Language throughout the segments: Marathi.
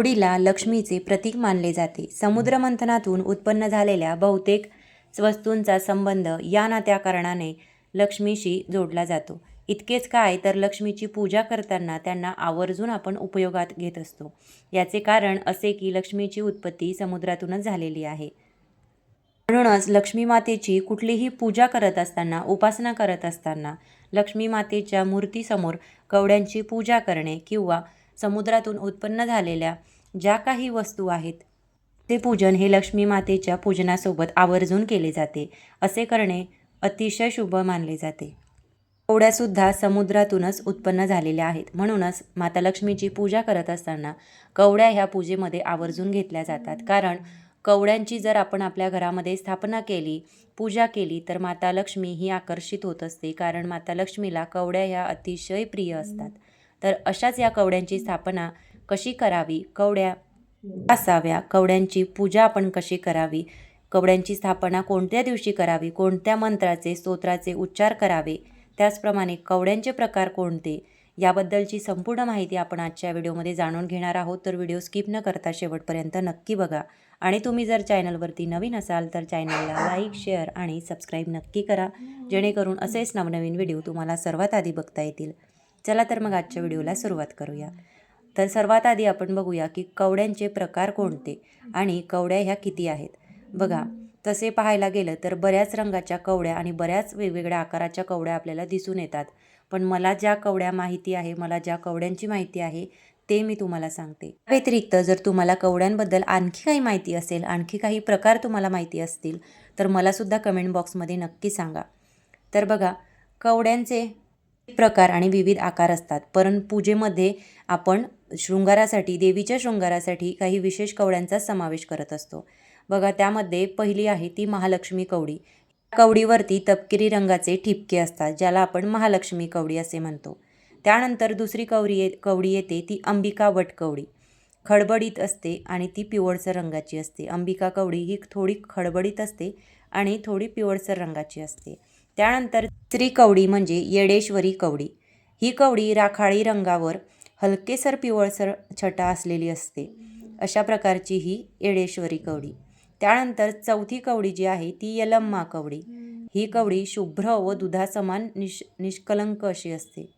गौडीला लक्ष्मीचे प्रतीक मानले जाते. समुद्रमंथनातून उत्पन्न झालेल्या बहुतेक वस्तूंचा संबंध या नात्या कारणाने लक्ष्मीशी जोडला जातो. इतकेच काय तर लक्ष्मीची पूजा करताना त्यांना आवर्जून आपण उपयोगात घेत असतो. याचे कारण असे की लक्ष्मीची उत्पत्ती समुद्रातूनच झालेली आहे. म्हणूनच लक्ष्मी मातेची कुठलीही पूजा करत असताना उपासना करत असताना लक्ष्मी मातेच्या मूर्तीसमोर कवड्यांची पूजा करणे किंवा समुद्रातून उत्पन्न झालेल्या ज्या काही वस्तू आहेत ते पूजन हे लक्ष्मी मातेच्या पूजनासोबत आवर्जून केले जाते असे करणे अतिशय शुभ मानले जाते. कवड्यासुद्धा समुद्रातूनच उत्पन्न झालेल्या आहेत. म्हणूनच माता लक्ष्मीची पूजा करत असताना कवड्या ह्या पूजेमध्ये आवर्जून घेतल्या जातात. कारण कवड्यांची जर आपण आपल्या घरामध्ये स्थापना केली पूजा केली तर माता लक्ष्मी ही आकर्षित होत असते. कारण माता लक्ष्मीला कवड्या ह्या अतिशय प्रिय असतात. तर अशाच या कवड्यांची स्थापना कशी करावी? कवड्या असाव्या. कवड्यांची पूजा आपण कशी करावी? कवड्यांची स्थापना कोणत्या दिवशी करावी? कोणत्या मंत्राचे स्तोत्राचे उच्चार करावे? त्याचप्रमाणे कवड्यांचे प्रकार कोणते? याबद्दलची संपूर्ण माहिती आपण आजच्या व्हिडिओमध्ये जाणून घेणार आहोत. तर व्हिडिओ स्किप न करता शेवटपर्यंत नक्की बघा. आणि तुम्ही जर चॅनलवरती नवीन असाल तर चॅनलला लाईक शेअर आणि सबस्क्राईब नक्की करा. जेणेकरून असेच नवनवीन व्हिडिओ तुम्हाला सर्वात आधी बघता येतील. चला तर मग आजच्या व्हिडिओला सुरुवात करूया. तर सर्वात आधी आपण बघूया की कवड्यांचे प्रकार कोणते आणि कवड्या ह्या किती आहेत. बघा तसे पाहायला गेलं तर बऱ्याच रंगाच्या कवड्या आणि बऱ्याच वेगवेगळ्या आकाराच्या कवड्या आपल्याला दिसून येतात. पण मला ज्या कवड्या माहिती आहे मला ज्या कवड्यांची माहिती आहे ते मी तुम्हाला सांगते. व्यतिरिक्त जर तुम्हाला कवड्यांबद्दल आणखी काही माहिती असेल आणखी काही प्रकार तुम्हाला माहिती असतील तर मलासुद्धा कमेंट बॉक्समध्ये नक्की सांगा. तर बघा कवड्यांचे प्रकार आणि विविध आकार असतात पण पूजेमध्ये आपण शृंगारासाठी देवीच्या शृंगारासाठी काही विशेष कवड्यांचा समावेश करत असतो. बघा त्यामध्ये पहिली आहे ती महालक्ष्मी कवडी. कवडीवरती तपकिरी रंगाचे ठिपके असतात ज्याला आपण महालक्ष्मी कवडी असे म्हणतो. त्यानंतर दुसरी कवडी ये कवडी येते ती अंबिका वट कवडी. खडबडीत असते आणि ती पिवळसर रंगाची असते. अंबिका कवडी ही थोडी खडबडीत असते आणि थोडी पिवळसर रंगाची असते. त्यानंतर त्रिकवडी कवडी म्हणजे येडेश्वरी कवडी. ही कवडी राखाळी रंगावर हलकेसर पिवळसर छटा असलेली असते. अशा प्रकारची ही येडेश्वरी कवडी. त्यानंतर चौथी कवडी जी आहे ती यलम्मा कवडी. ही कवडी शुभ्र व दुधासमान निष निष्कलंक अशी असते.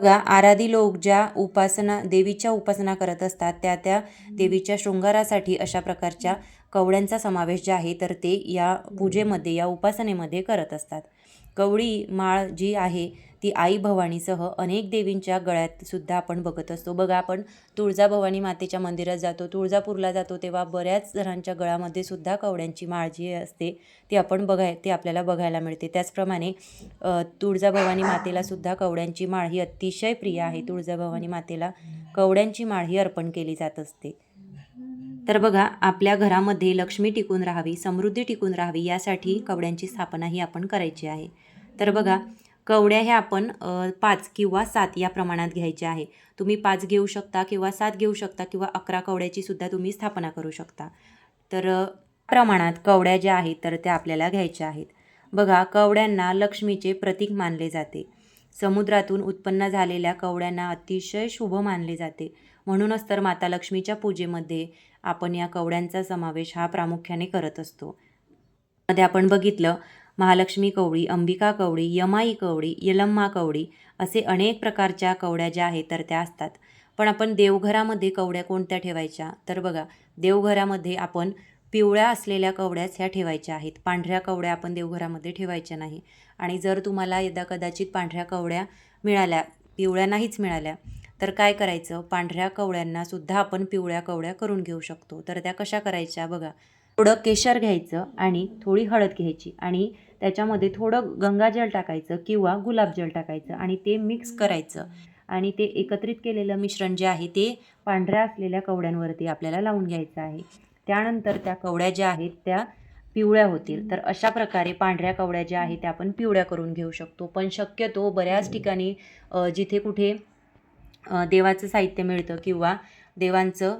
बघा आराधी लोक ज्या उपासना देवीच्या उपासना करत असतात त्या त्या देवीच्या शृंगारासाठी अशा प्रकारच्या कवड्यांचा समावेश जे आहे तर ते या पूजेमध्ये या उपासनेमध्ये करत असतात. कवळी माळ जी आहे ती आई भवानीसह अनेक देवींच्या गळ्यात सुद्धा आपण बघत असतो. बघा आपण तुळजाभवानी मातेच्या मंदिरात जातो तुळजापूरला जातो तेव्हा बऱ्याच जणांच्या गळ्यामध्ये सुद्धा कवड्यांची माळ जी असते ती आपण बघाय ती आपल्याला बघायला मिळते. त्याचप्रमाणे तुळजाभवानी मातेला सुद्धा कवड्यांची माळ ही अतिशय प्रिय आहे. तुळजाभवानी मातेला कवड्यांची माळ ही अर्पण केली जात असते. तर बघा आपल्या घरामध्ये लक्ष्मी टिकून राहावी समृद्धी टिकून राहावी यासाठी कवड्यांची स्थापना ही आपण करायची आहे. तर बघा कवड्या ह्या आपण पाच किंवा सात या प्रमाणात घ्यायच्या आहे. तुम्ही पाच घेऊ शकता किंवा सात घेऊ शकता किंवा अकरा कवड्याची सुद्धा तुम्ही स्थापना करू शकता. तर प्रमाणात कवड्या ज्या आहेत तर त्या आपल्याला घ्यायच्या आहेत. बघा कवड्यांना लक्ष्मीचे प्रतीक मानले जाते. समुद्रातून उत्पन्न झालेल्या कवड्यांना अतिशय शुभ मानले जाते. म्हणूनच तर माता लक्ष्मीच्या पूजेमध्ये आपण या कवड्यांचा समावेश हा प्रामुख्याने करत असतो. मध्ये आपण बघितलं महालक्ष्मी कवळी अंबिका कवळी यमाई कवडी यलम्मा कवडी असे अनेक प्रकारच्या कवड्या ज्या आहेत तर त्या असतात. पण आपण देवघरामध्ये कवड्या कोणत्या ठेवायच्या? तर बघा देवघरामध्ये आपण पिवळ्या असलेल्या कवड्याच ह्या ठेवायच्या आहेत. पांढऱ्या कवड्या आपण देवघरामध्ये ठेवायच्या नाही. आणि जर तुम्हाला यदा कदाचित पांढऱ्या कवड्या मिळाल्या पिवळ्या नाहीच मिळाल्या तर काय करायचं? पांढऱ्या कवड्यांना सुद्धा आपण पिवळ्या कवड्या करून घेऊ शकतो. तर त्या कशा करायच्या? बघा थोडं केशर घ्यायचं आणि थोडी हळद घ्यायची आणि त्याच्यामध्ये थोडं गंगाजल टाकायचं किंवा गुलाबजल टाकायचं आणि ते मिक्स करायचं. आणि ते एकत्रित केलेलं मिश्रण जे आहे ते पांढऱ्या असलेल्या कवड्यांवरती आपल्याला लावून घ्यायचं आहे. त्यानंतर त्या कवड्या ज्या आहेत त्या पिवळ्या होतील. तर अशा प्रकारे पांढऱ्या कवड्या ज्या आहेत त्या आपण पिवळ्या करून घेऊ शकतो. पण शक्यतो बऱ्याच ठिकाणी जिथे कुठे देवाचं साहित्य मिळतं किंवा देवांचं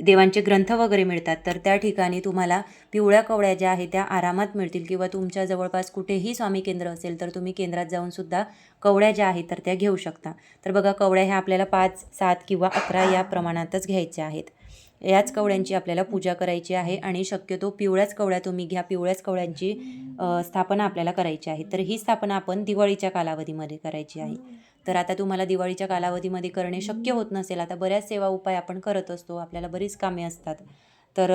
देवांचे ग्रंथ वगैरे मिळतात तर त्या ठिकाणी तुम्हाला पिवळ्या कवड्या ज्या आहेत त्या आरामात मिळतील किंवा तुमच्या जवळपास कुठेही स्वामी केंद्र असेल तर तुम्ही केंद्रात जाऊन सुद्धा कवड्या ज्या आहेत तर त्या घेऊ शकता. तर बघा कवड्या ह्या आपल्याला पाच सात किंवा अकरा या प्रमाणातच घ्यायच्या आहेत. याच कवड्यांची आपल्याला पूजा करायची आहे आणि शक्यतो पिवळ्याच कवड्या तुम्ही घ्या पिवळ्याच कवड्यांची स्थापना आपल्याला करायची आहे. तर ही स्थापना आपण दिवाळीच्या कालावधीमध्ये करायची आहे. तर आता तुम्हाला दिवाळीच्या कालावधीमध्ये करणे शक्य होत नसेल. आता बऱ्याच सेवा उपाय आपण करत असतो. आपल्याला बरीच कामे असतात. तर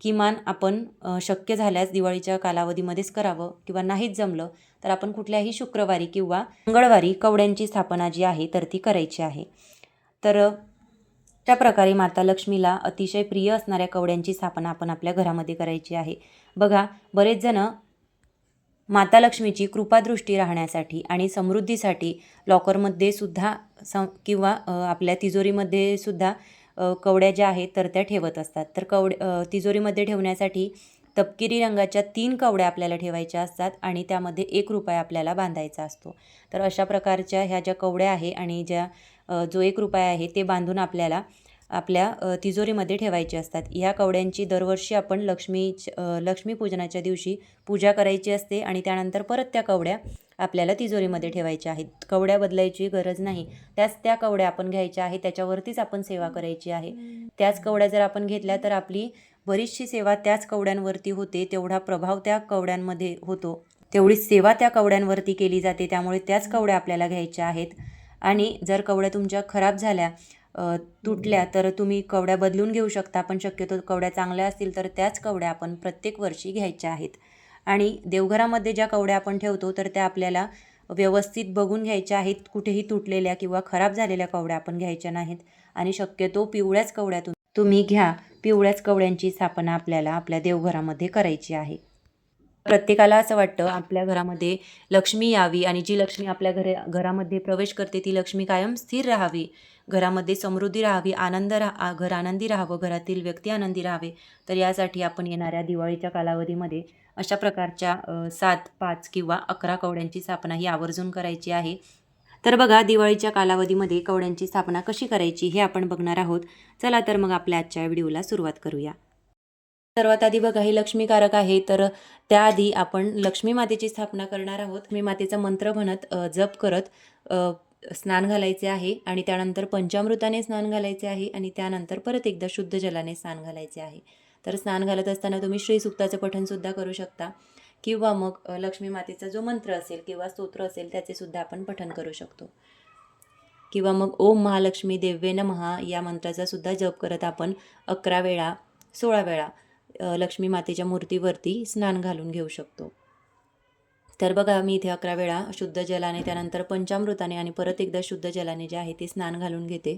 किमान आपण शक्य झाल्यास दिवाळीच्या कालावधीमध्येच करावं किंवा नाहीच जमलं तर आपण कुठल्याही शुक्रवारी किंवा मंगळवारी कवड्यांची स्थापना जी आहे तर ती करायची आहे. तर त्या प्रकारे माता लक्ष्मीला अतिशय प्रिय असणाऱ्या कवड्यांची स्थापना आपण आपल्या घरामध्ये करायची आहे. बघा बरेच जण माता लक्ष्मीची कृपादृष्टी राहण्यासाठी आणि समृद्धीसाठी लॉकरमध्ये सुद्धा सं किंवा आपल्या तिजोरीमध्ये सुद्धा कवड्या ज्या आहेत तर त्या ठेवत असतात. तर कवड तिजोरीमध्ये ठेवण्यासाठी तपकिरी रंगाच्या तीन कवड्या आपल्याला ठेवायच्या असतात आणि त्यामध्ये एक रुपया आपल्याला बांधायचा असतो. तर अशा प्रकारच्या ह्या ज्या कवड्या आहे आणि ज्या जो एक रुपया आहे ते बांधून आपल्याला आपल्या तिजोरीमध्ये ठेवायचे असतात. ह्या कवड्यांची दरवर्षी आपण लक्ष्मी लक्ष्मीपूजनाच्या दिवशी पूजा करायची असते आणि त्यानंतर परत त्या कवड्या आपल्याला तिजोरीमध्ये ठेवायच्या आहेत. कवड्या बदलायची गरज नाही. त्याच त्या कवड्या आपण घ्यायच्या आहे त्याच्यावरतीच आपण सेवा करायची आहे. त्याच कवड्या जर आपण घेतल्या तर आपली बरीचशी सेवा त्याच कवड्यांवरती होते तेवढा प्रभाव त्या कवड्यांमध्ये होतो. तेवढी सेवा त्या कवड्यांवरती केली जाते त्यामुळे त्याच कवड्या आपल्याला घ्यायच्या आहेत. आणि जर कवड्या तुमच्या खराब झाल्या तुटल्या तर तुम्ही कवड्या बदलून घेऊ शकता पण शक्यतो कवड्या चांगल्या असतील तर त्याच कवड्या आपण प्रत्येक वर्षी घ्यायच्या आहेत. आणि देवघरामध्ये ज्या कवड्या आपण ठेवतो तर त्या आपल्याला व्यवस्थित बघून घ्यायच्या आहेत. कुठेही तुटलेल्या किंवा खराब झालेल्या कवड्या आपण घ्यायच्या नाहीत. आणि शक्यतो पिवळ्याच कवड्या तुम तुम्ही घ्या. पिवळ्याच कवड्यांची स्थापना आपल्याला आपल्या देवघरामध्ये करायची आहे. प्रत्येकाला असं वाटतं आपल्या घरामध्ये लक्ष्मी यावी आणि जी लक्ष्मी आपल्या घरे घरामध्ये प्रवेश करते ती लक्ष्मी कायम स्थिर राहावी. घरामध्ये समृद्धी राहावी आनंद राहा घर आनंदी राहावं घरातील व्यक्ती आनंदी राहावे तर यासाठी आपण येणाऱ्या दिवाळीच्या कालावधीमध्ये अशा प्रकारच्या सात पाच किंवा अकरा कवड्यांची स्थापना ही आवर्जून करायची आहे. तर बघा दिवाळीच्या कालावधीमध्ये कवड्यांची स्थापना कशी करायची हे आपण बघणार आहोत. चला तर मग आपल्या आजच्या व्हिडिओला सुरुवात करूया. सर्वात आधी बघा हे लक्ष्मीकारक आहे तर त्याआधी आपण लक्ष्मी मातेची स्थापना करणार आहोत. मी मातेचा मंत्र म्हणत जप करत स्नान घालायचे आहे आणि त्यानंतर पंचामृताने स्नान घालायचे आहे आणि त्यानंतर परत एकदा शुद्ध जलाने स्नान घालायचे आहे. तर स्नान घालत असताना तुम्ही श्रीसूक्ताचं पठणसुद्धा करू शकता. किंवा मग लक्ष्मी मातेचा जो मंत्र असेल किंवा स्तोत्र असेल त्याचे सुद्धा आपण पठण करू शकतो. किंवा मग ओम महालक्ष्मी देव्ये महा या मंत्राचा सुद्धा जप करत आपण अकरा वेळा सोळा वेळा लक्ष्मी मातेच्या मूर्तीवरती स्नान घालून घेऊ शकतो. तर बघा मी इथे अकरा वेळा शुद्ध जलाने त्यानंतर पंचामृताने आणि परत एकदा शुद्ध जलाने जे आहे ते स्नान घालून घेते.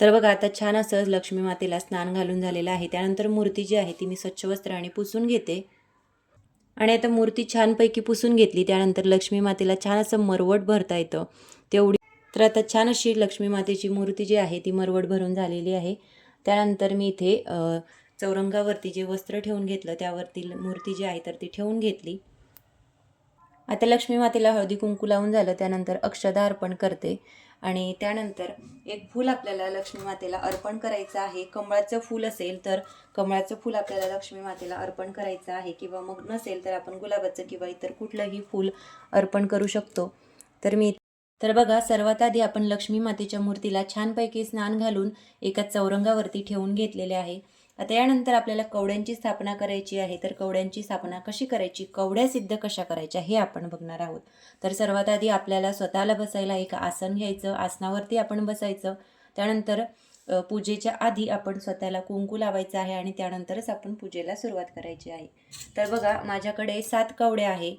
तर बघा आता छान असं लक्ष्मी मातेला स्नान घालून झालेलं आहे. त्यानंतर मूर्ती जी आहे ती मी स्वच्छ वस्त्राने पुसून घेते. आणि आता मूर्ती छानपैकी पुसून घेतली त्यानंतर लक्ष्मी मातेला छान असं मरवट भरता येतं. तेवढी तर आता छान अशी लक्ष्मी मातेची मूर्ती जी आहे ती मरवट भरून झालेली आहे. त्यानंतर मी इथे चौरंगावरती जे वस्त्र ठेवून घेतलं त्यावरती मूर्ती जी आहे तर ती ठेवून घेतली. आता लक्ष्मी मातेला हळदी कुंकू लावून झालं त्यानंतर अक्षदा अर्पण करते. आणि त्यानंतर एक फूल आपल्याला लक्ष्मी मातेला अर्पण करायचं आहे. कमळाचं फूल असेल तर कमळाचं फूल आपल्याला लक्ष्मी मातेला अर्पण करायचं आहे. किंवा मग नसेल तर आपण गुलाबाचं किंवा इतर कुठलंही फूल अर्पण करू शकतो. तर मी तर बघा सर्वात आधी आपण लक्ष्मी मातेच्या मूर्तीला छानपैकी स्नान घालून एका चौरंगावरती ठेवून घेतलेले आहे. आता यानंतर आपल्याला कवड्यांची स्थापना करायची आहे तर कवड्यांची स्थापना कशी करायची? कवड्या सिद्ध कशा करायच्या? हे आपण बघणार आहोत. तर सर्वात आधी आपल्याला स्वतःला बसायला एक आसन घ्यायचं आसनावरती आपण बसायचं. त्यानंतर पूजेच्या आधी आपण स्वतःला कुंकू लावायचं आहे आणि त्यानंतरच आपण पूजेला सुरुवात करायची आहे. तर बघा माझ्याकडे सात कवड्या आहे.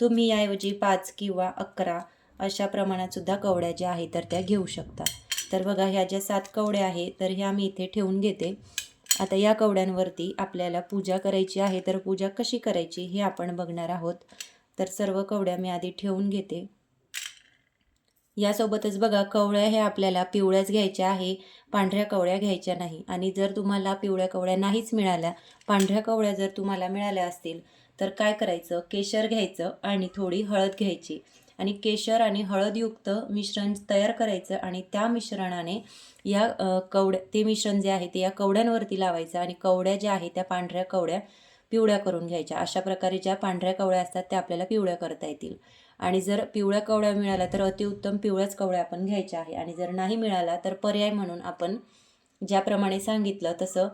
तुम्ही याऐवजी पाच किंवा अकरा अशा प्रमाणात सुद्धा कवड्या ज्या आहेत तर त्या घेऊ शकता. तर बघा ह्या ज्या सात कवड्या आहे तर ह्या मी इथे ठेवून घेते. आता या कवड्यांवरती आपल्याला पूजा करायची आहे तर पूजा कशी करायची हे आपण बघणार आहोत. तर सर्व कवड्या मी आधी ठेवून घेते. यासोबतच बघा कवळ्या हे आपल्याला पिवळ्याच घ्यायच्या आहे पांढऱ्या कवळ्या घ्यायच्या नाही. आणि जर तुम्हाला पिवळ्या कवळ्या नाहीच मिळाल्या पांढऱ्या कवळ्या जर तुम्हाला मिळाल्या असतील तर काय करायचं? केशर घ्यायचं आणि थोडी हळद घ्यायची. आणि केशर आणि हळदयुक्त मिश्रण तयार करायचं आणि त्या मिश्रणाने या अ, कवड्या ते मिश्रण जे आहे ते या कवड्यांवरती लावायचं आणि कवड्या ज्या आहेत त्या पांढऱ्या कवड्या पिवळ्या करून घ्यायच्या. अशा प्रकारे ज्या पांढऱ्या कवड्या असतात त्या आपल्याला पिवळ्या करता येतील. आणि जर पिवळ्या कवड्या मिळाल्या तर अतिउत्तम पिवळ्याच कवड्या आपण घ्यायच्या आहे. आणि जर नाही मिळाला तर पर्याय म्हणून आपण ज्याप्रमाणे सांगितलं तसं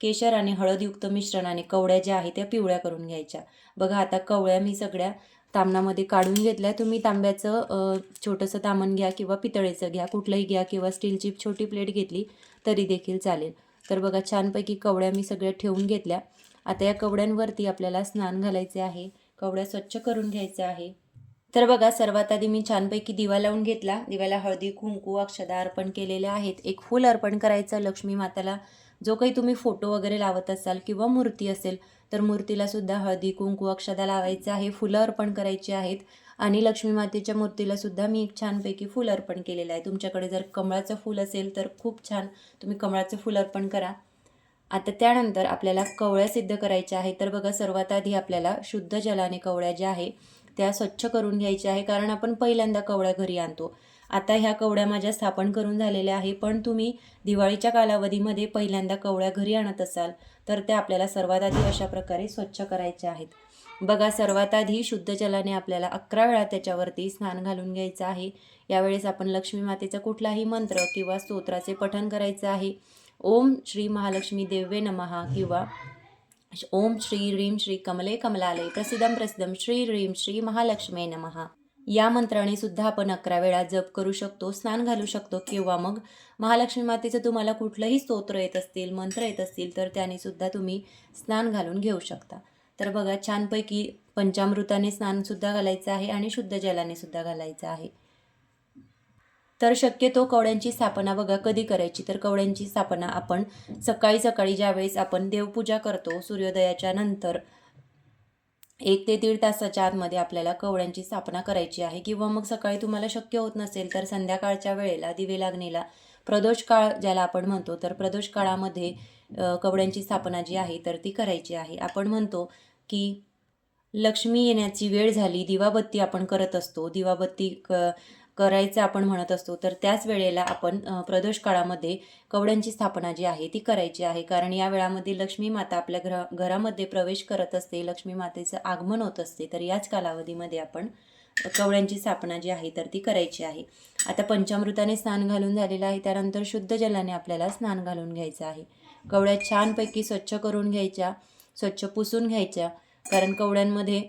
केशर आणि हळदयुक्त मिश्रण आणि कवड्या ज्या आहेत त्या पिवळ्या करून घ्यायच्या. बघा आता कवळ्या मी सगळ्या तामणामध्ये काढून घेतल्या. तुम्ही तांब्याचं छोटंसं तामण घ्या किंवा पितळेचं घ्या. कुठलंही घ्या किंवा स्टीलची छोटी प्लेट घेतली तरी देखील चालेल. तर बघा छानपैकी कवड्या मी सगळ्या ठेवून घेतल्या. आता या कवड्यांवरती आपल्याला स्नान घालायचे आहे. कवड्या स्वच्छ करून घ्यायचं आहे. तर बघा सर्वात आधी मी छानपैकी दिवा लावून घेतला. दिव्याला हळदी कुंकू अक्षदा अर्पण केलेले आहेत. एक फूल अर्पण करायचं लक्ष्मी माताला. जो काही तुम्ही फोटो वगैरे लावत असाल किंवा मूर्ती असेल तर मूर्तीला सुद्धा हळदी कुंकू अक्षदा लावायचं आहे फुलं अर्पण करायची आहेत. आणि लक्ष्मी मातेच्या मूर्तीला सुद्धा मी एक छानपैकी फुल अर्पण केलेलं आहे. तुमच्याकडे जर कमळाचं फूल असेल तर खूप छान. तुम्ही कमळाचं फुल अर्पण करा. आता त्यानंतर आपल्याला कवळ्या सिद्ध करायच्या आहेत. तर बघा सर्वात आधी आपल्याला शुद्ध जलाने कवळ्या ज्या आहे त्या स्वच्छ करून घ्यायच्या आहे. कारण आपण पहिल्यांदा कवळ्या घरी आणतो. आता ह्या कवड्या माझ्या स्थापन करून झालेल्या आहे पण तुम्ही दिवाळीच्या कालावधीमध्ये पहिल्यांदा कवड्या घरी आणत असाल तर त्या आपल्याला सर्वात आधी अशा प्रकारे स्वच्छ करायच्या आहेत. बघा सर्वात आधी शुद्ध जलाने आपल्याला अकरा वेळा त्याच्यावरती स्नान घालून घ्यायचं आहे. यावेळेस आपण लक्ष्मी मातेचा कुठलाही मंत्र किंवा स्तोत्राचे पठण करायचं आहे. ओम श्री महालक्ष्मी देवे नमहा किंवा ओम श्री ह्रीं श्री कमले कमलालय प्रसिद्धम प्रसिद्धम श्री ह्रीं श्री महालक्ष्मी नमहा या मंत्राने सुद्धा आपण अकरा वेळा जप करू शकतो स्नान घालू शकतो किंवा मग महालक्ष्मी मातेचं तुम्हाला कुठलंही स्तोत्र येत असतील मंत्र येत असतील तर त्याने सुद्धा तुम्ही स्नान घालून घेऊ शकता. तर बघा छानपैकी पंचामृताने स्नानसुद्धा घालायचं आहे आणि शुद्ध जलाने सुद्धा घालायचं आहे. तर शक्यतो कवड्यांची स्थापना बघा कधी करायची? तर कवड्यांची स्थापना आपण सकाळी सकाळी ज्यावेळेस आपण देवपूजा करतो सूर्योदयाच्या नंतर एक ते दीड तासाच्या आतमध्ये आपल्याला कवड्यांची स्थापना करायची आहे. किंवा मग सकाळी तुम्हाला शक्य होत नसेल तर संध्याकाळच्या वेळेला दिवे लागणीला प्रदोष काळ ज्याला आपण म्हणतो तर प्रदोष काळामध्ये कवड्यांची स्थापना जी आहे तर ती करायची आहे. आपण म्हणतो की लक्ष्मी येण्याची वेळ झाली दिवाबत्ती आपण करत असतो. दिवाबत्ती क करायचं आपण म्हणत असतो तर त्याच वेळेला आपण प्रदोष काळामध्ये कवड्यांची स्थापना जी आहे ती करायची आहे. कारण या वेळामध्ये लक्ष्मी माता आपल्या घरा घरामध्ये प्रवेश करत असते लक्ष्मी मातेचं आगमन होत असते तर याच कालावधीमध्ये आपण कवड्यांची स्थापना जी आहे तर ती करायची आहे. आता पंचामृताने स्नान घालून झालेलं आहे त्यानंतर शुद्ध जलाने आपल्याला स्नान घालून घ्यायचं आहे. कवड्या छानपैकी स्वच्छ करून घ्यायच्या स्वच्छ पुसून घ्यायच्या कारण कवड्यांमध्ये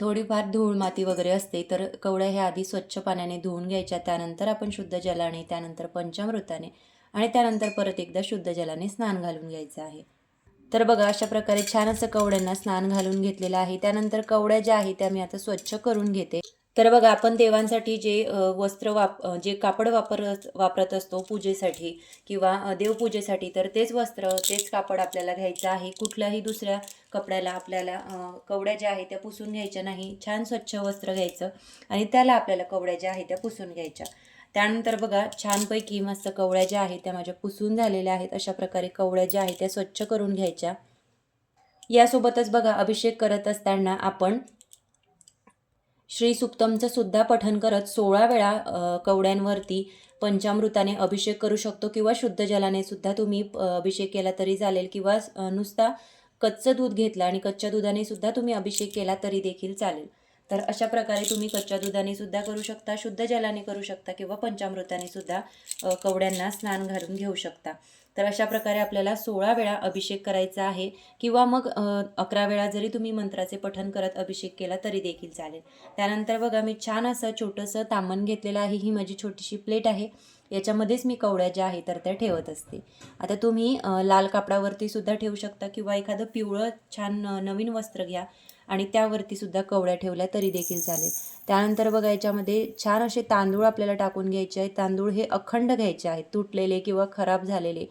थोडीफार धूळ माती वगैरे असते तर कवड्या ह्या आधी स्वच्छ पाण्याने धुवून घ्यायच्या. त्यानंतर आपण शुद्ध जलाने त्यानंतर पंचामृताने आणि त्यानंतर परत एकदा शुद्ध जलाने स्नान घालून घ्यायचं आहे. तर बघा अशा प्रकारे छान असं कवड्यांना स्नान घालून घेतलेलं आहे. त्यानंतर कवड्या ज्या आहेत त्या मी आता स्वच्छ करून घेते. तर बघा आपण देवांसाठी जे वस्त्र वाप जे कापड वापर वापरत असतो पूजेसाठी किंवा देवपूजेसाठी तर तेच वस्त्र तेच कापड आपल्याला घ्यायचं आहे. कुठल्याही दुसऱ्या कपड्याला आपल्याला कवड्या ज्या आहेत त्या पुसून घ्यायच्या नाही. छान स्वच्छ वस्त्र घ्यायचं आणि त्याला आपल्याला कवड्या ज्या आहेत त्या पुसून घ्यायच्या. त्यानंतर बघा छानपैकी मस्त कवड्या ज्या आहेत त्या माझ्या पुसून झालेल्या आहेत. अशा प्रकारे कवड्या ज्या आहेत त्या स्वच्छ करून घ्यायच्या. यासोबतच बघा अभिषेक करत असताना आपण श्री सुक्तमचं सुद्धा पठन करत सोळा वेळा कवड्यांवरती पंचामृताने अभिषेक करू शकतो किंवा शुद्ध जलाने सुद्धा तुम्ही अभिषेक केला तरी चालेल किंवा नुसता कच्चं दूध घेतलं आणि कच्च्या दुधाने सुद्धा तुम्ही अभिषेक केला तरी देखील चालेल. तर अशा प्रकारे तुम्ही कच्च्या दुधाने सुद्धा करू शकता शुद्ध जलाने करू शकता किंवा पंचामृताने सुद्धा कवड्यांना स्नान घालून घेऊ शकता. तर अशा प्रकारे आपल्याला सोळा वेळा अभिषेक करायचा आहे किंवा मग अकरा वेळा जरी तुम्ही मंत्राचे पठन करत अभिषेक केला तरी देखील चालेल. त्यानंतर बघा मी छान असं छोटंसं तामण घेतलेलं आहे. ही माझी छोटीशी प्लेट आहे. याच्यामध्येच मी कवड्या ज्या आहे तर त्या ठेवत असते. आता तुम्ही लाल कापडावरती सुद्धा ठेवू शकता किंवा एखादं पिवळं छान नवीन वस्त्र घ्या. आणि त्यावरती सुद्धा कवड्या ठेवल्या तरी देखील चालेल. त्यानंतर बघा याच्यामध्ये छान असे तांदूळ आपल्याला टाकून घ्यायचे आहेत. तांदूळ हे अखंड घ्यायचे आहेत. तुटलेले किंवा खराब झालेले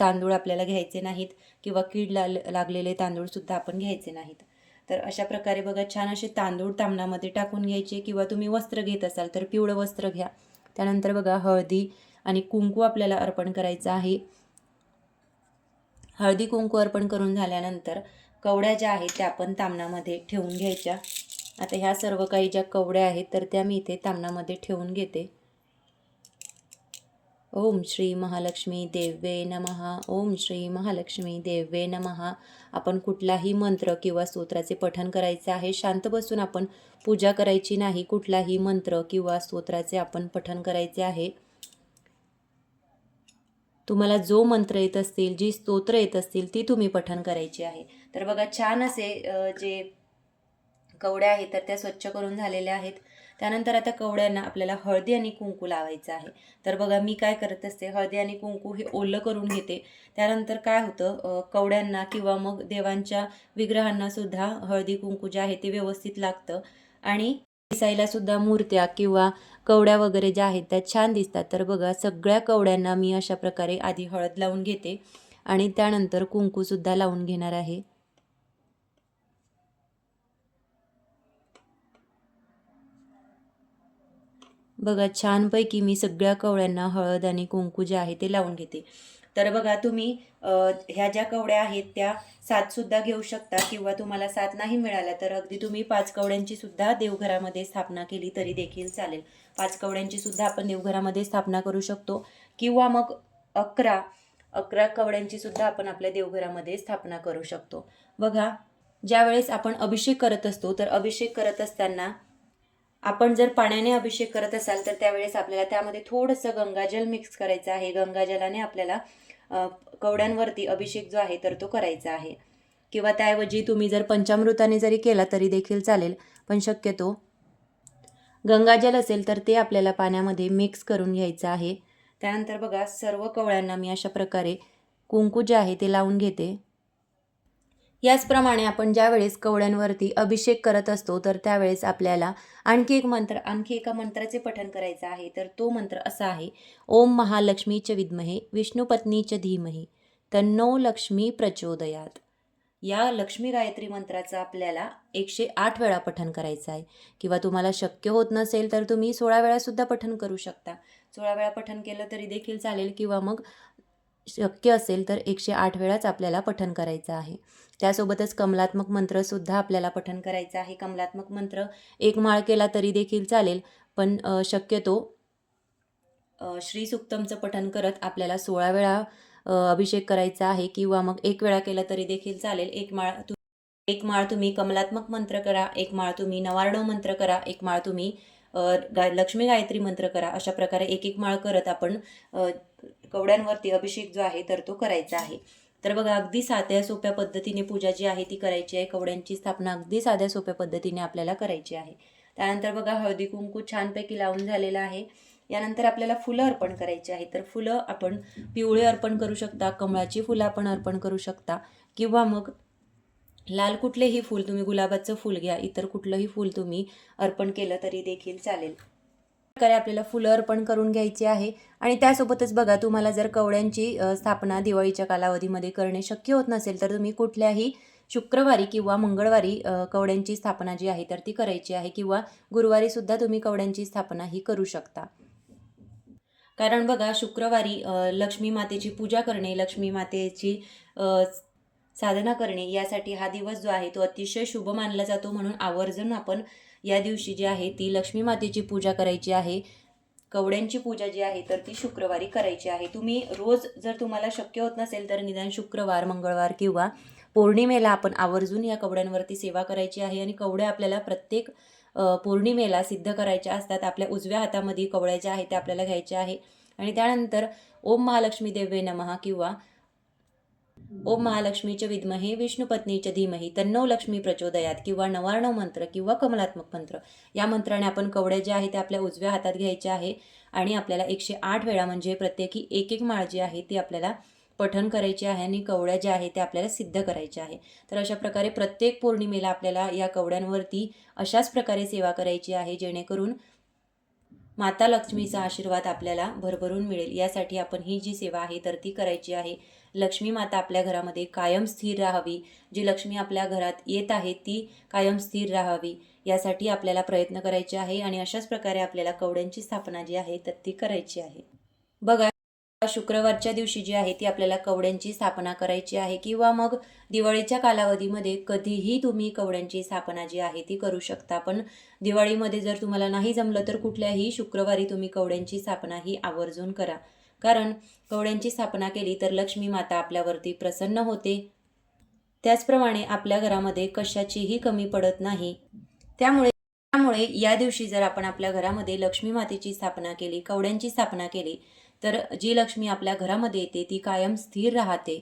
तांदूळ आपल्याला घ्यायचे नाहीत किंवा कीड लाल लागलेले तांदूळसुद्धा आपण घ्यायचे नाहीत. तर अशा प्रकारे बघा छान असे तांदूळ तामणामध्ये टाकून घ्यायचे किंवा तुम्ही वस्त्र घेत असाल तर पिवळं वस्त्र घ्या. त्यानंतर बघा हळदी आणि कुंकू आपल्याला अर्पण करायचं आहे. हळदी कुंकू अर्पण करून झाल्यानंतर कवड्या ज्या आहेत त्या आपण तामणामध्ये ठेवून घ्यायच्या. आता ह्या सर्व काही ज्या कवड्या आहेत तर त्या मी इथे तामणामध्ये ठेवून घेते. ओम श्री महालक्ष्मी देवे नमहा ओम श्री महालक्ष्मी देवे नमहा आपण कुठलाही मंत्र किंवा स्तोत्राचे पठण करायचे आहे शांत बसून आपण पूजा करायची नाही कुठलाही मंत्र किंवा स्तोत्राचे आपण पठण करायचे आहे. तुम्हाला जो मंत्र येत असतील जी स्तोत्र येत असतील ती तुम्ही पठण करायची आहे. तर बघा छान असे जे कवड्या आहेत तर त्या स्वच्छ करून झालेल्या आहेत. त्यानंतर आता कवड्यांना आपल्याला हळदी आणि कुंकू लावायचं आहे. तर बघा मी काय करत असते हळदी आणि कुंकू हे ओलं करून घेते. त्यानंतर काय होतं कवड्यांना किंवा मग देवांच्या विग्रहांना सुद्धा हळदी कुंकू जे आहे ते व्यवस्थित लागतं. आणि दिसायला सुद्धा मूर्त्या किंवा कवड्या वगैरे ज्या आहेत त्या छान दिसतात. तर बघा सगळ्या कवड्यांना मी अशा प्रकारे आधी हळद लावून घेते आणि त्यानंतर कुंकूसुद्धा लावून घेणार आहे. बघा छानपैकी मी सगळ्या कवड्यांना हळद आणि कुंकू जे आहे ते लावून घेते. तर बघा तुम्ही ह्या ज्या कवड्या आहेत त्या सातसुद्धा घेऊ शकता किंवा तुम्हाला सात नाही मिळाल्या तर अगदी तुम्ही पाच कवड्यांची सुद्धा देवघरामध्ये स्थापना केली तरी देखील चालेल. पाच कवड्यांची सुद्धा आपण देवघरामध्ये स्थापना करू शकतो. किंवा मग अकरा अकरा कवड्यांची सुद्धा आपण आपल्या देवघरामध्ये स्थापना करू शकतो. बघा ज्यावेळेस आपण अभिषेक करत असतो तर अभिषेक करत असताना आपण जर पाण्याने अभिषेक करत असाल तर त्यावेळेस आपल्याला त्यामध्ये थोडंसं गंगाजल मिक्स करायचं आहे. गंगाजलाने आपल्याला कवड्यांवरती अभिषेक जो आहे तर तो करायचा आहे. किंवा त्याऐवजी तुम्ही जर पंचामृताने जरी केला तरी देखील चालेल. पण शक्यतो गंगाजल असेल तर ते आपल्याला पाण्यामध्ये मिक्स करून घ्यायचं आहे. त्यानंतर बघा सर्व कवळ्यांना मी अशा प्रकारे कुंकू जे आहे ते लावून घेते. याचप्रमाणे आपण ज्यावेळेस कवड्यांवरती अभिषेक करत असतो तर त्यावेळेस आपल्याला आणखी एक मंत्र आणखी एका मंत्राचे पठण करायचं आहे तर तो मंत्र असा आहे ओम महालक्ष्मीच विद्महे विष्णुपत्नीच धीमहे तन्नो लक्ष्मी प्रचोदयात. या लक्ष्मी गायत्री मंत्राचं आपल्याला एकशे आठ वेळा पठण करायचं आहे. किंवा तुम्हाला शक्य होत नसेल तर तुम्ही सोळा वेळासुद्धा पठण करू शकता. सोळा वेळा पठण केलं तरी देखील चालेल किंवा मग शक्य असेल तर एकशे आठ वेळाच आपल्याला पठन करायचं आहे. त्यासोबतच कमलात्मक मंत्रसुद्धा आपल्याला पठन करायचं आहे. कमलात्मक मंत्र एक माळ केला तरी देखील चालेल पण शक्यतो श्री सुक्तमचं पठन करत आपल्याला सोळा वेळा अभिषेक करायचा आहे किंवा मग एक वेळा केला तरी देखील चालेल. एक माळ तु एक माळ तुम्ही कमलात्मक मंत्र करा एक माळ तुम्ही नवार्णव मंत्र करा एक माळ तुम्ही गाय लक्ष्मी गायत्री मंत्र करा अशा प्रकारे एक एक माळ करत आपण कवड्यांवरती अभिषेक जो आहे तर तो करायचा आहे. तर बघा अगदी साध्या सोप्या पद्धतीने पूजा जी आहे ती करायची आहे. कवड्यांची स्थापना अगदी साध्या सोप्या पद्धतीने आपल्याला करायची आहे. त्यानंतर बघा हळदी कुंकू छानपैकी लावून झालेलं आहे. यानंतर आपल्याला फुलं अर्पण करायची आहे. तर फुलं आपण पिवळे अर्पण करू शकता कमळाची फुलं आपण अर्पण करू शकता. किंवा मग लाल कुठलेही फूल तुम्ही गुलाबाचं फूल घ्या इतर कुठलंही फूल तुम्ही अर्पण केलं तरी देखील चालेल. प्रकारे आपल्याला फुलं अर्पण करून घ्यायची आहे. आणि त्यासोबतच बघा तुम्हाला जर कवड्यांची स्थापना दिवाळीच्या कालावधीमध्ये करणे शक्य होत नसेल तर तुम्ही कुठल्याही शुक्रवारी किंवा मंगळवारी कवड्यांची स्थापना जी आहे तर ती करायची आहे किंवा गुरुवारी सुद्धा तुम्ही कवड्यांची स्थापना ही करू शकता. कारण बघा शुक्रवारी लक्ष्मी मातेची पूजा करणे लक्ष्मी मातेची साधना करणे यासाठी हा दिवस जो आहे तो अतिशय शुभ मानला जातो म्हणून आवर्जून आपण या दिवशी जी आहे ती लक्ष्मी मातेची पूजा करायची आहे. कवड्यांची पूजा जी आहे तर ती शुक्रवारी करायची आहे. तुम्ही रोज जर तुम्हाला शक्य होत नसेल तर निदान शुक्रवार मंगळवार किंवा पौर्णिमेला आपण आवर्जून या कवड्यांवरती सेवा करायची आहे आणि कवड्या आपल्याला प्रत्येक पौर्णिमेला सिद्ध करायच्या असतात. आपल्या उजव्या हातामध्ये कवड्या ज्या आहेत त्या आपल्याला घ्यायच्या आहे. आणि त्यानंतर ओम महालक्ष्मी देवे नमहा किंवा ओम महालक्ष्मीच्या विद्महे विष्णुपत्नीचे धीमही तन्नो लक्ष्मी प्रचोदयात किंवा नवार्णव मंत्र किंवा कमलात्मक मंत्र. या मंत्राने आपण कवड्या ज्या आहेत त्या आपल्या उजव्या हातात घ्यायचे आहे आणि आपल्याला एकशे आठ वेळा म्हणजे प्रत्येकी एक एक माळ जी आहे ती आपल्याला पठण करायची आहे आणि कवड्या ज्या आहेत त्या आपल्याला सिद्ध करायच्या आहे. तर अशा प्रकारे प्रत्येक पौर्णिमेला आपल्याला या कवड्यांवरती अशाच प्रकारे सेवा करायची आहे जेणेकरून माता लक्ष्मीचा आशीर्वाद आपल्याला भरभरून मिळेल. यासाठी आपण ही जी सेवा आहे तर ती करायची आहे. लक्ष्मी माता आपल्या घरामध्ये कायम स्थिर राहावी. जी लक्ष्मी आपल्या घरात येत आहे ती कायम स्थिर राहावी. यासाठी आपल्याला प्रयत्न करायचे आहे आणि अशाच प्रकारे आपल्याला कवड्यांची स्थापना जी आहे तर ती करायची आहे. बघा शुक्रवारच्या दिवशी जी आहे ती आपल्याला कवड्यांची स्थापना करायची आहे किंवा मग दिवाळीच्या कालावधीमध्ये कधीही तुम्ही कवड्यांची स्थापना जी आहे ती करू शकता. पण दिवाळीमध्ये जर तुम्हाला नाही जमलं तर कुठल्याही शुक्रवारी तुम्ही कवड्यांची स्थापना ही आवर्जून करा. कारण कवड्यांची स्थापना केली तर लक्ष्मी माता आपल्यावरती प्रसन्न होते. त्याचप्रमाणे आपल्या घरामध्ये कशाचीही कमी पडत नाही. त्यामुळे त्यामुळे या दिवशी जर आपण आपल्या घरामध्ये लक्ष्मी मातेची स्थापना केली कवड्यांची स्थापना केली तर जी लक्ष्मी आपल्या घरामध्ये येते ती कायम स्थिर राहते.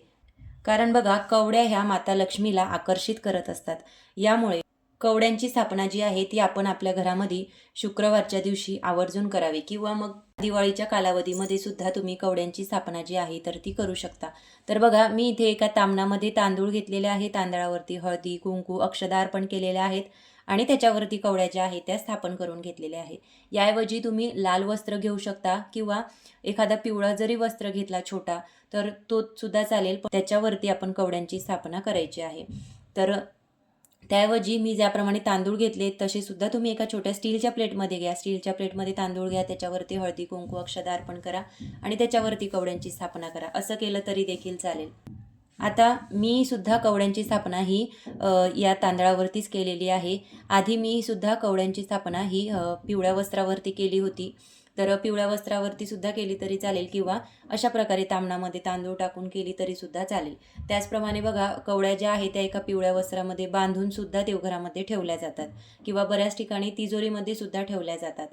कारण बघा कवड्या ह्या माता लक्ष्मीला आकर्षित करत असतात. यामुळे कवड्यांची स्थापना जी आहे ती आपण आपल्या घरामध्ये शुक्रवारच्या दिवशी आवर्जून करावी. किंवा मग दिवाळीच्या कालावधीमध्ये सुद्धा तुम्ही कवड्यांची स्थापना जी आहे तर ती करू शकता. तर बघा मी इथे एका तामणामध्ये तांदूळ घेतलेले आहे. तांदळावरती हळदी कुंकू अक्षदा अर्पण केलेले आहेत. आणि त्याच्यावरती कवड्या ज्या आहेत त्या स्थापन करून घेतलेल्या आहे याऐवजी तुम्ही लाल वस्त्र घेऊ शकता किंवा एखादा पिवळा जरी वस्त्र घेतला छोटा तर तो सुद्धा चालेल. त्याच्यावरती आपण कवड्यांची स्थापना करायची आहे. तर त्याऐवजी मी ज्याप्रमाणे तांदूळ घेतले तसे सुद्धा तुम्ही एका छोट्या स्टीलच्या प्लेटमध्ये घ्या. स्टीलच्या प्लेटमध्ये तांदूळ घ्या त्याच्यावरती हळदी कुंकू अक्षदा अर्पण करा आणि त्याच्यावरती कवड्यांची स्थापना करा. असं केलं तरी देखील चालेल. आता मी सुद्धा कवड्यांची स्थापना ही या तांदळावरतीच केलेली आहे. आधी मी सुद्धा कवड्यांची स्थापना ही पिवळ्या वस्त्रावरती केली होती. तर पिवळ्या वस्त्रावरती सुद्धा केली तरी चालेल किंवा अशा प्रकारे तांबणामध्ये तांदूळ टाकून केली तरी सुद्धा चालेल. त्याचप्रमाणे बघा कवड्या ज्या आहेत त्या एका पिवळ्या वस्त्रामध्ये बांधून सुद्धा देवघरामध्ये ठेवल्या जातात किंवा बऱ्याच ठिकाणी तिजोरीमध्ये सुद्धा ठेवल्या जातात.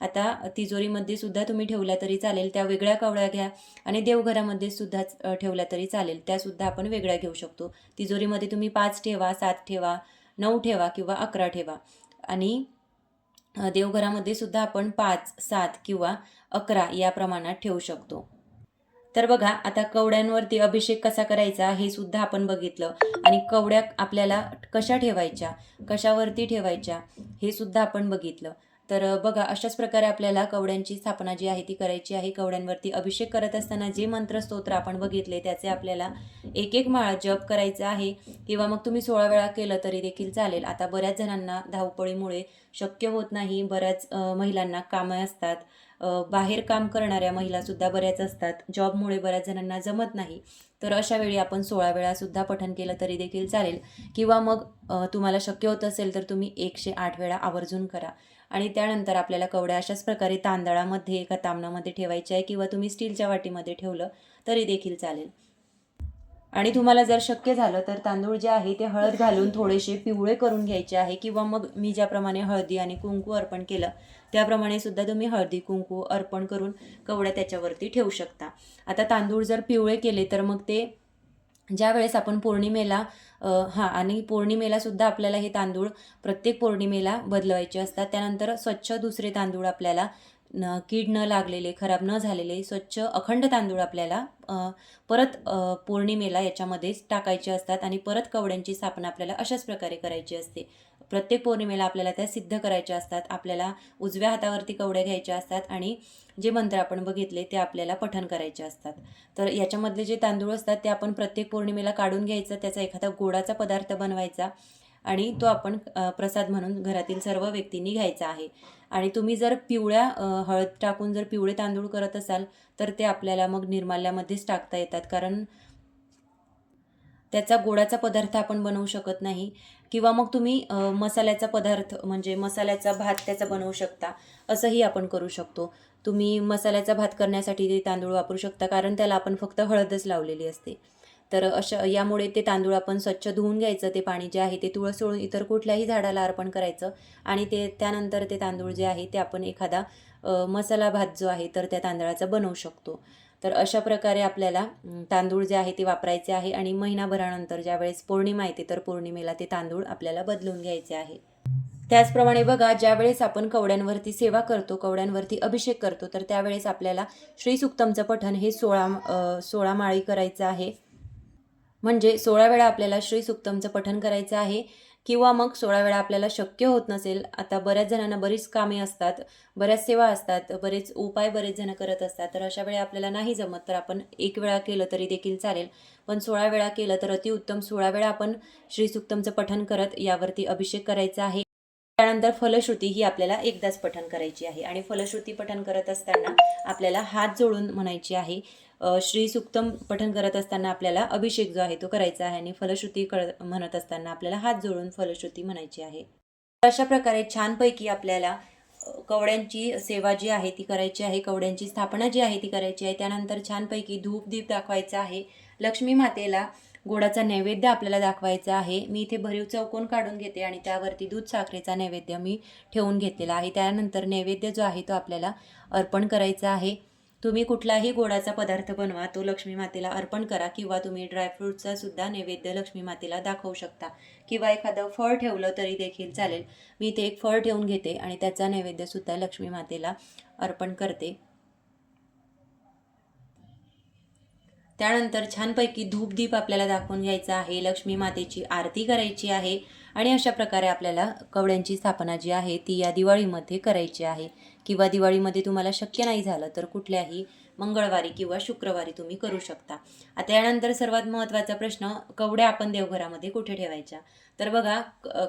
आता तिजोरीमध्ये सुद्धा तुम्ही ठेवल्या तरी चालेल त्या वेगळ्या कवड्या घ्या आणि देवघरामध्ये सुद्धा ठेवल्या तरी चालेल त्या सुद्धा आपण वेगळ्या घेऊ शकतो. तिजोरीमध्ये तुम्ही पाच ठेवा सात ठेवा नऊ ठेवा किंवा अकरा ठेवा आणि देवघरामध्ये सुद्धा आपण पाच सात किंवा अकरा या प्रमाणात ठेवू शकतो. तर बघा आता कवड्यांवरती अभिषेक कसा करायचा हे सुद्धा आपण बघितलं. आणि कवड्या आपल्याला कशा ठेवायच्या कशावरती ठेवायच्या हे सुद्धा आपण बघितलं. तर बघा अशाच प्रकारे आपल्याला कवड्यांची स्थापना जी आहे ती करायची आहे. कवड्यांवरती अभिषेक करत असताना जे मंत्र स्तोत्र आपण बघितले त्याचे आपल्याला एक एक माळा जप करायचा आहे. किंवा मग तुम्ही सोळा वेळा केलं तरी देखील चालेल. आता बऱ्याच जणांना धावपळीमुळे शक्य होत नाही. बऱ्याच महिलांना कामं असतात. बाहेर काम करणाऱ्या महिलासुद्धा बऱ्याच असतात. जॉबमुळे बऱ्याच जणांना जमत नाही. तर अशा वेळी आपण सोळा वेळासुद्धा पठन केलं तरी देखील चालेल. किंवा मग तुम्हाला शक्य होत असेल तर तुम्ही एकशे आठ वेळा आवर्जून करा. आणि त्यानंतर आपल्याला कवड्या अशाच प्रकारे तांदळामध्ये एका तांबणामध्ये ठेवायच्या आहे किंवा तुम्ही स्टीलच्या वाटीमध्ये ठेवलं तरी देखील चालेल. आणि तुम्हाला जर शक्य झालं तर तांदूळ जे आहे ते हळद घालून थोडेसे पिवळे करून घ्यायचे आहे किंवा मग मी ज्याप्रमाणे हळदी आणि कुंकू अर्पण केलं त्याप्रमाणे सुद्धा तुम्ही हळदी कुंकू अर्पण करून कवड्या त्याच्यावरती ठेवू शकता. आता तांदूळ जर पिवळे केले तर मग ते ज्या वेळेस आपण पौर्णिमेला हां आणि पौर्णिमेला सुद्धा आपल्याला हे तांदूळ प्रत्येक पौर्णिमेला बदलवायचे असतात. त्यानंतर स्वच्छ दुसरे तांदूळ आपल्याला न कीड न लागलेले खराब न झालेले स्वच्छ अखंड तांदूळ आपल्याला परत पौर्णिमेला याच्यामध्येच टाकायचे असतात आणि परत कवड्यांची स्थापना आपल्याला अशाच प्रकारे करायची असते. प्रत्येक पौर्णिमेला आपल्याला त्या सिद्ध करायच्या असतात. आपल्याला उजव्या हातावरती कवड्या घ्यायच्या असतात आणि जे मंत्र आपण बघितले ते आपल्याला पठण करायचे असतात. तर याच्यामधले जे तांदूळ असतात ते आपण प्रत्येक पौर्णिमेला काढून घ्यायचं त्याचा एखादा गोडाचा पदार्थ बनवायचा आणि तो आपण प्रसाद म्हणून घरातील सर्व व्यक्तींनी घ्यायचा आहे. आणि तुम्ही जर पिवळ्या हळद टाकून जर पिवळे तांदूळ करत असाल तर ते आपल्याला मग निर्माल्यामध्येच टाकता येतात. कारण त्याचा गोडाचा पदार्थ आपण बनवू शकत नाही किंवा मग तुम्ही मसाल्याचा पदार्थ म्हणजे मसाल्याचा भात त्याचा बनवू शकता असंही आपण करू शकतो. तुम्ही मसाल्याचा भात करण्यासाठी ते तांदूळ वापरू शकता कारण त्याला आपण फक्त हळदच लावलेली असते. तर अशा यामुळे ते तांदूळ आपण स्वच्छ धुवून घ्यायचं ते पाणी जे आहे ते तुळस सोडून इतर कुठल्याही झाडाला अर्पण करायचं आणि ते त्यानंतर ते तांदूळ जे आहे ते आपण एखादा मसाला भात जो आहे तर त्या तांदळाचा बनवू शकतो. तर अशा प्रकारे आपल्याला तांदूळ जे आहे ते वापरायचे आहे आणि महिनाभरानंतर ज्यावेळेस पौर्णिमा येते तर पौर्णिमेला ते तांदूळ आपल्याला बदलून घ्यायचे आहे. त्याचप्रमाणे बघा ज्यावेळेस आपण कवड्यांवरती सेवा करतो कवड्यांवरती अभिषेक करतो तर त्यावेळेस आपल्याला श्री सुक्तमचं पठण हे सोळा सोळा माळी करायचं आहे. म्हणजे सोळा वेळा आपल्याला श्री सुक्तमचं पठण करायचं आहे किंवा मग सोळा वेळा आपल्याला शक्य होत नसेल आता बऱ्याच जणांना बरीच कामे असतात बऱ्याच सेवा असतात बरेच उपाय बरेच जण करत असतात तर अशा वेळी आपल्याला नाही जमत तर आपण एक वेळा केलं तरी देखील चालेल. पण सोळा वेळा केलं तर अतिउत्तम सोळा वेळा आपण श्री सुक्तमचं पठण करत यावरती अभिषेक करायचा आहे. त्यानंतर फलश्रुती ही आपल्याला एकदाच पठण करायची आहे. आणि फलश्रुती पठण करत असताना आपल्याला हात जोडून म्हणायची आहे. श्री सुक्तम पठण करत असताना आपल्याला अभिषेक जो आहे तो करायचा आहे आणि फलश्रुती कर म्हणत असताना आपल्याला हात जोडून फलश्रुती म्हणायची आहे. अशा प्रकारे छानपैकी आपल्याला कवड्यांची सेवा जी आहे ती करायची आहे. कवड्यांची स्थापना जी आहे ती करायची आहे. त्यानंतर छानपैकी धूप दीप दाखवायचा आहे. लक्ष्मी मातेला गोडाचा नैवेद्य आपल्याला दाखवायचा आहे. मी इथे भरीव चौकोन काढून घेते आणि त्यावरती दूध साखरेचा नैवेद्य मी ठेवून घेतलेला आहे. त्यानंतर नैवेद्य जो आहे तो आपल्याला अर्पण करायचा आहे. तुम्ही कुठलाही गोडाचा पदार्थ बनवा तो लक्ष्मी मातेला अर्पण करा किंवा तुम्ही ड्रायफ्रूटचा सुद्धा नैवेद्य लक्ष्मी मातेला दाखवू शकता. किंवा एखादं फळ ठेवलं तरी देखील चालेल. मी ते एक फळ ठेवून घेते आणि त्याचा नैवेद्यसुद्धा लक्ष्मी मातेला अर्पण करते. त्यानंतर छानपैकी धूपदीप आपल्याला दाखवून घ्यायचा आहे लक्ष्मी मातेची आरती करायची आहे आणि अशा प्रकारे आपल्याला कवड्यांची स्थापना जी आहे ती या दिवाळीमध्ये करायची आहे. किंवा दिवाळीमध्ये तुम्हाला शक्य नाही झालं तर कुठल्याही मंगळवारी किंवा शुक्रवारी तुम्ही करू शकता. आता यानंतर सर्वात महत्त्वाचा प्रश्न कवड्या आपण देवघरामध्ये कुठे ठेवायच्या? तर बघा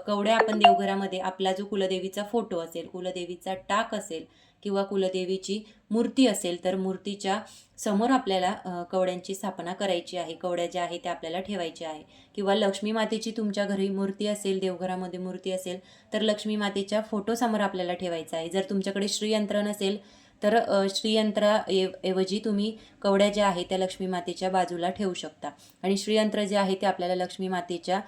कवड्या आपण देवघरामध्ये आपला जो कुलदेवीचा फोटो असेल कुलदेवीचा टाक असेल किंवा कुलदेवीची मूर्ती असेल तर मूर्तीच्या समोर आपल्याला कवड्यांची स्थापना करायची आहे. कवड्या ज्या आहे त्या आपल्याला ठेवायच्या आहे. किंवा लक्ष्मी मातेची तुमच्या घरी मूर्ती असेल देवघरामध्ये मूर्ती असेल तर लक्ष्मी मातेच्या फोटोसमोर आपल्याला ठेवायचा आहे. जर तुमच्याकडे श्रीयंत्र नसेल तर श्रीयंत्रा एव- ऐवजी तुम्ही कवड्या ज्या आहेत त्या लक्ष्मी मातेच्या बाजूला ठेवू शकता. आणि श्रीयंत्र जे आहे ते आपल्याला लक्ष्मी मातेच्या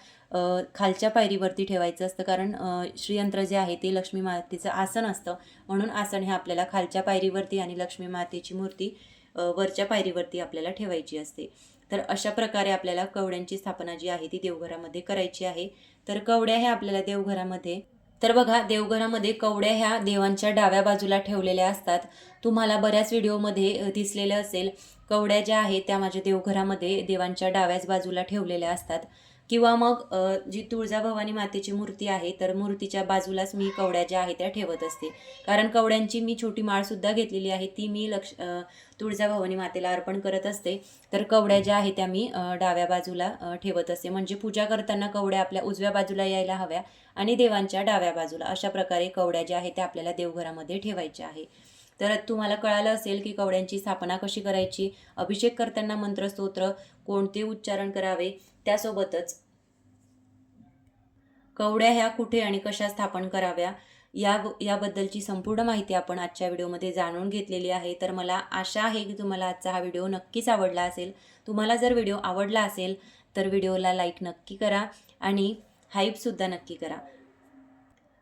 खालच्या पायरीवरती ठेवायचं असतं. कारण श्रीयंत्र जे आहे ते लक्ष्मी मातेचं आसन असतं. म्हणून आसन हे आपल्याला खालच्या पायरीवरती आणि लक्ष्मी मातेची मूर्ती वरच्या पायरीवरती आपल्याला ठेवायची असते. तर अशा प्रकारे आपल्याला कवड्यांची स्थापना जी आहे ती देवघरामध्ये करायची आहे. तर कवड्या हे आपल्याला देवघरामध्ये तर बघा देवघरामध्ये कवड्या ह्या देवांच्या डाव्या बाजूला ठेवलेल्या असतात. तुम्हाला बऱ्याच व्हिडिओमध्ये दिसलेलं असेल. कवड्या ज्या आहेत त्या माझ्या देवघरामध्ये देवांच्या डाव्याच बाजूला ठेवलेल्या असतात. किंवा मग जी तुळजाभवानी मातेची मूर्ती आहे तर मूर्तीच्या बाजूलाच मी कवड्या ज्या आहेत त्या ठेवत असते. कारण कवड्यांची मी छोटी माळसुद्धा घेतलेली आहे ती मी लक्ष तुळजाभवानी मातेला अर्पण करत असते. तर कवड्या ज्या आहेत त्या मी डाव्या बाजूला ठेवत असते. म्हणजे पूजा करताना कवड्या आपल्या उजव्या बाजूला यायला हव्या आणि देवांच्या डाव्या बाजूला. अशा प्रकारे कवड्या ज्या आहेत त्या आपल्याला देवघरामध्ये ठेवायच्या आहे. तर तुम्हाला कळालं असेल की कवड्यांची स्थापना कशी करायची? अभिषेक करताना मंत्रस्तोत्र कोणते उच्चारण करावे? त्यासोबतच कवड्या ह्या कुठे आणि कशा स्थापन कराव्या या याबद्दलची संपूर्ण माहिती आपण आजच्या व्हिडिओमध्ये जाणून घेतलेली आहे. तर मला आशा आहे की तुम्हाला आजचा हा व्हिडिओ नक्कीच आवडला असेल. तुम्हाला जर व्हिडिओ आवडला असेल तर व्हिडिओला लाईक नक्की करा आणि हाईपसुद्धा नक्की करा.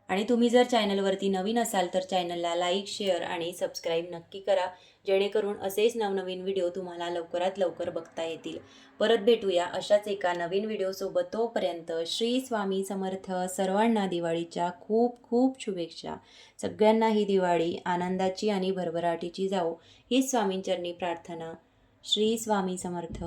आणि तुम्ही जर चॅनलवरती नवीन असाल तर चॅनलला लाईक शेअर आणि सबस्क्राईब नक्की करा. जेणेकरून असेच नवनवीन व्हिडिओ तुम्हाला लवकरात लवकर बघता येतील. परत भेटूया अशाच एका नवीन व्हिडिओसोबत तोपर्यंत श्री स्वामी समर्थ सर्वांना दिवाळीच्या खूप खूप शुभेच्छा. सगळ्यांना ही दिवाळी आनंदाची आणि भरभराटीची जाऊ हीच स्वामींचरणी प्रार्थना. श्री स्वामी समर्थ.